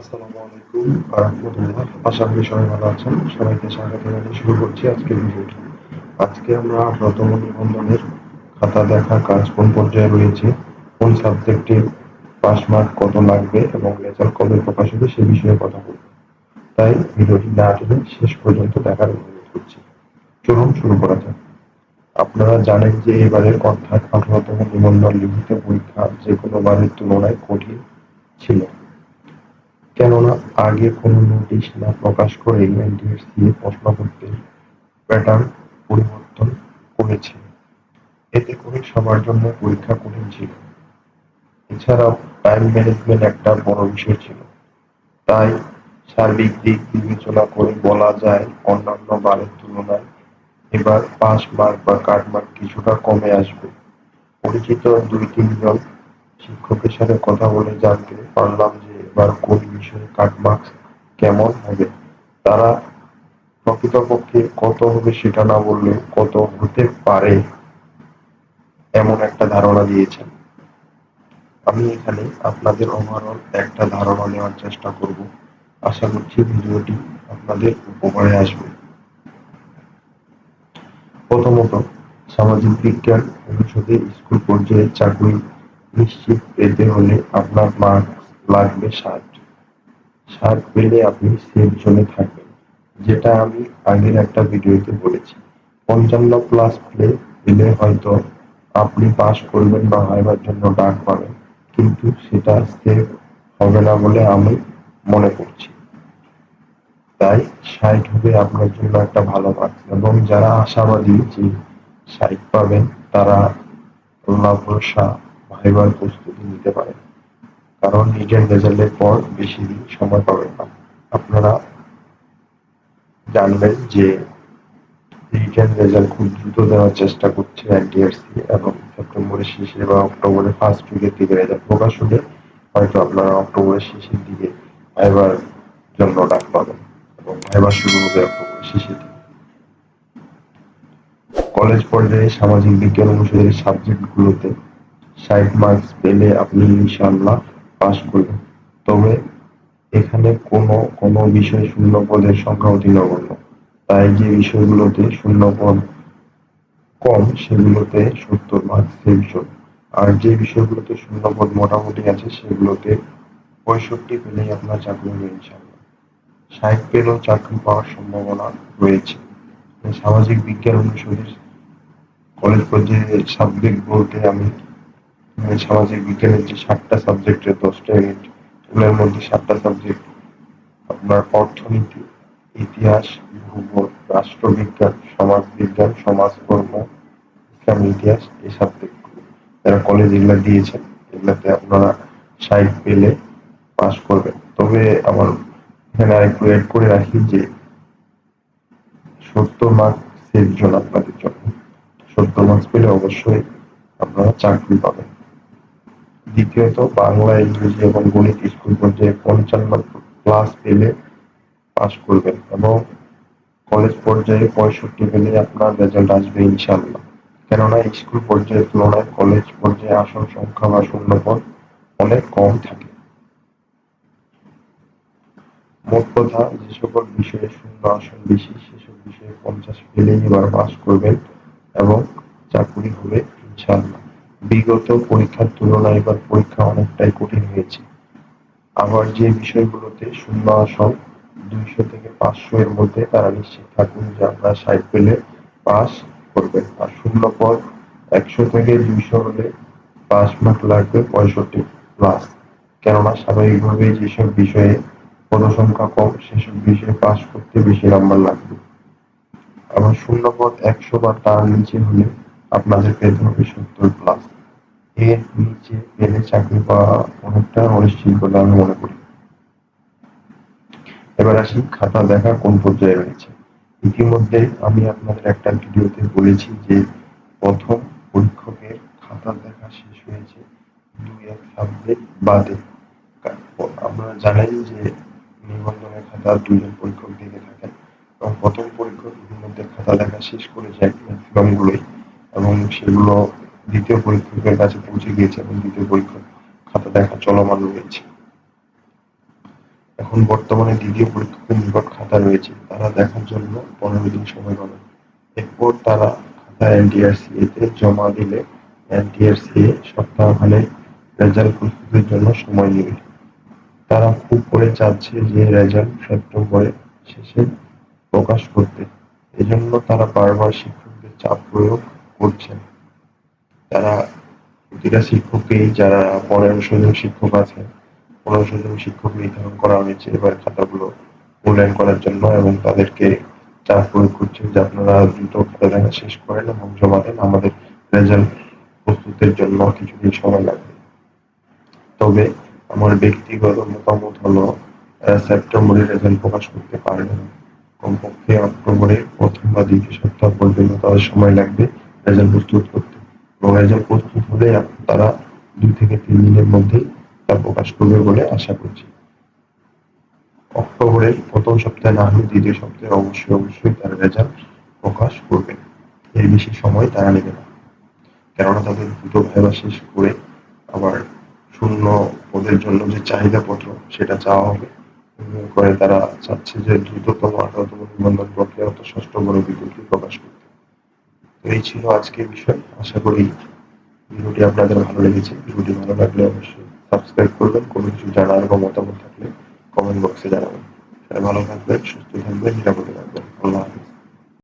আসসালামু আলাইকুম রাহমাতুল্লাহ। আশা করি সবাই ভালো আছেন। সবাইকে স্বাগত জানিয়ে শুরু করছি আজকের ভিডিওটি। আজকে আমরা প্রথম নিবন্ধনের খাতা দেখা কাজ কোন পর্যায়ে রয়েছে, কোন সাবজেক্টে পাস মার্ক কত লাগবে এবং রেজাল্ট কবে প্রকাশ হবে সে বিষয়ে কথা বলব। তাই ভিডিওটি না টেনে শেষ পর্যন্ত দেখার অনুরোধ করছি। চলুন শুরু করা যাক। আপনারা জানেন যে এবারের অর্থাৎ আঠারোতম নিবন্ধন লিখিত পরীক্ষা যে কোনো বারের তুলনায় কঠিন ছিল। কেননা আগে কোনো নোটিশ না প্রকাশ করে এনটিএসসি প্রশ্নপত্রের প্যাটার্ন পরিবর্তন করেছে। এতে করে সবার জন্য পরীক্ষা কঠিন ছিল এছাড়াও টাইম ম্যানেজমেন্ট একটা বড় বিষয় ছিল। তাই সার্বিক দিক বিবেচনা করে বলা যায় অন্যান্য বারের তুলনায় এবার পাস মার্ক বা কাট মার্ক কিছুটা কমে আসবে। পরিচিত দুই তিনজন শিক্ষকের সাথে কথা বলে জানতে পারলাম যে এবার কোন বিষয়ে কাট মার্কস কেমন হবে? তারা প্রকৃতপক্ষে কত হবে সেটা না বললে কত হতে পারে? এমন একটা ধারণা দিয়েছেন। আমি এখানে আপনাদের ওভারঅল একটা ধারণা নেওয়ার চেষ্টা করব। আশা করছি ভিডিওটি আপনাদের উপকারে আসবে। প্রথমত, সামাজিক বিজ্ঞান অনুষদে স্কুল পর্যায়ে চাকরি নিশ্চিত পেতে হলে আপনার মার্ক লাগবে ষাট ষাট পেলে আপনি সেফ জোনে থাকবেন, যেটা আমি আগের একটা ভিডিওতে বলেছি। পঞ্চান্ন প্লাস পেলে পেলে হয়তো আপনি পাস করবেন বা হাইবার জন্য ডাক পাবেন, কিন্তু সেটা সেফ হবে না বলে আমি মনে করছি। তাই ষাট হবে আপনার জন্য একটা ভালো মার্কস এবং যারা আশাবাদী যে ষাট পাবেন, তারা ভরসা, ভাইবার প্রস্তুতি নিতে পারেন। কারণ নিজের রেজাল্টের পর বেশি দিন সময় পাবেন না। আপনারা জানবেন যে রিটার্ন রেজাল্ট খুব দ্রুত দেওয়ার চেষ্টা করছে এনটিআরসি এবং সেপ্টেম্বরের শেষে বা অক্টোবরের ফার্স্ট উইকের দিকে রেজাল্ট প্রকাশ হলে হয়তো আপনারা অক্টোবরের শেষের দিকে ভাইবার জন্য ডাক পাবেন এবং ভাইবার শুরু হবে অক্টোবরের শেষের দিকে। কলেজ পর্যায়ে সামাজিক বিজ্ঞান অনুষদের সাবজেক্টগুলোতে ষাট মার্কস পেলে আপনি ইনশাআল্লাহ পাস করবেন তবে এখানে কোনো কোনো বিষয়ে শূন্য পদের সংখ্যা অতি নগণ্য। তাই যে বিষয়গুলোতে শূন্য পদ কম, সেগুলোতে সত্তর মার্কস সেভ আর যে বিষয়গুলোতে শূন্য পদ মোটামুটি আছে, সেগুলোতে পঁয়ষট্টি পেলেই আপনার চাকরি হবে, ইনশাআল্লাহ। ষাট পেলেও চাকরি পাওয়ার সম্ভাবনা রয়েছে। সামাজিক বিজ্ঞান অনুষদের কলেজ পর্যায়ে সাবজেক্ট বলতে আমি সামাজিক বিজ্ঞানের যে সাতটা সাবজেক্টের দশটা ইউনিট এগুলোর মধ্যে সাতটা সাবজেক্ট আপনার অর্থনীতি, ইতিহাস, ভূগোল, রাষ্ট্রবিজ্ঞান, সমাজবিজ্ঞান, সমাজকর্ম, ইসলাম, ইতিহাস এই সাবজেক্টগুলো যারা কলেজ এগুলো দিয়েছেন, এগুলাতে আপনারা ষাট পেলে পাস করবেন। তবে আমার এখানে আরেকটু অ্যাড করে রাখি যে সত্তর মার্ক সেভ জন্য আপনাদের জন্য। সত্তর মার্কস পেলে অবশ্যই আপনারা চাকরি পাবেন। দ্বিতীয়ত, বাংলা ইংরেজি এবং গণিত স্কুল পর্যায়ে পঞ্চান্ন প্লাস পেলে পাস করবেন এবং কলেজ পর্যায়ে পঁয়ষট্টি পেলে আপনার রেজাল্ট আসবে ইনশাল্লাহ কেননা স্কুল পর্যায়ের তুলনায় কলেজ পর্যায়ে আসন সংখ্যা বা শূন্যপদ অনেক কম থাকে। মোট কথা, যে সকল বিষয়ে শূন্য আসন বেশি, সেসব বিষয়ে পঞ্চাশ পেলেই এবার পাস করবেন এবং চাকরি হবে ইনশাল্লাহ বিগত পরীক্ষার তুলনায় এবার পরীক্ষা অনেকটাই কঠিন হয়েছে। আবার যে বিষয়গুলোতে শূন্য আসন দুইশো থেকে পাঁচশো এর মধ্যে তারা নিশ্চিত থাকুন যে আপনারা ষাট পেলে পাস করবেন। আর শূন্য পদ একশো থেকে দুইশো হলে পাস মার্ক লাগবে পঁয়ষট্টি প্লাস। কেননা স্বাভাবিকভাবেই যেসব বিষয়ে পদসংখ্যা কম, সেসব বিষয়ে পাস করতে বেশি নাম্বার লাগবে। আবার শূন্য পদ একশো বা তার নিচে হলে আপনাদের পেতে হবে সত্তর প্লাস এর নিচে পেলে চাকরি পাওয়া অনেকটা অনিশ্চিত বলে আমি মনে করি। এবার আসি খাতা দেখা কোন পর্যায়ে রয়েছে। ইতিমধ্যে আমি আপনাদের একটা ভিডিওতে বলেছি যে প্রথম পরীক্ষকের খাতা দেখা শেষ হয়েছে দুই এক সাবজেক্ট বাদে। আপনারা জানেন যে নিবন্ধনের খাতা দুইজন পরীক্ষক দেখে থাকেন এবং প্রথম পরীক্ষক ইতিমধ্যে খাতা দেখা শেষ করেছে ম্যাক্সিমাম গুলোই। এবং সেগুলো দ্বিতীয় পরীক্ষকের কাছে পৌঁছে গিয়েছে এবং দ্বিতীয় পরীক্ষক খাতা দেখা চলমান রয়েছে। এখন বর্তমানে দ্বিতীয় পরীক্ষকের নিকট খাতা রয়েছে। তারা দেখার জন্য পনেরো দিন সময় পাবেন এরপর তারা খাতা এনটিআরসিএ তে জমা দিলে এনটিআরসিএ সপ্তাহখানেক রেজাল্ট প্রস্তুতির জন্য সময় নেবে। তারা খুব করে চাচ্ছে যে রেজাল্ট সেপ্টেম্বরের শেষে প্রকাশ করতে। এজন্য তারা বারবার শিক্ষকদের চাপ প্রয়োগ করছেন। তারা প্রতিটা শিক্ষককেই যারা পনেরোশো জন শিক্ষক আছে পনেরোশো জন শিক্ষক নির্ধারণ করা হয়েছে এবার খাতাগুলো মূল্যায়ন করার জন্য এবং তাদেরকে চাপ প্রয়োগ করছেন যে আপনারা দ্রুত খাতা দেখা শেষ করেন এবং জমা দেন আমাদের রেজাল্ট প্রস্তুতের জন্য কিছুদিন সময় লাগবে। তবে আমার ব্যক্তিগত মতামত হলো সেপ্টেম্বরে রেজাল্ট প্রকাশ করতে পারবে না। কমপক্ষে অক্টোবরের প্রথম বা দ্বিতীয় সপ্তাহ পর্যন্ত তাদের সময় লাগবে। রেজাল্ট প্রস্তুত করতে। এবং রেজাল্ট প্রস্তুত হলে তারা দুই থেকে তিন দিনের মধ্যেই তা প্রকাশ করবে বলে আশা করছি। অক্টোবরের প্রথম সপ্তাহে না হলে দ্বিতীয় সপ্তাহে অবশ্যই অবশ্যই তারা রেজাল্ট প্রকাশ করবে। এর বেশি সময় তারা নেবে না। কেননা তাদের দ্রুত ভাইবা শেষ করে আবার শূন্য পদের জন্য যে চাহিদা পত্র সেটা চাওয়া হবে। করে তারা চাচ্ছে যে দ্রুততম আঠারোতম নিবন্ধন প্রক্রিয়া অর্থাৎ ষষ্ঠ বড় বিজ্ঞপ্তি প্রকাশ করতে। এই ছিল আজকের বিষয়। আশা করি ভিডিওটি আপনাদের ভালো লেগেছে। ভিডিওটি ভালো লাগলে অবশ্যই সাবস্ক্রাইব করবেন কোনো কিছু জানার বা মতামত থাকলে কমেন্ট বক্সে জানাবেন। ভালো থাকবেন, সুস্থ থাকবেন, নিরাপদে থাকবেন। আল্লাহ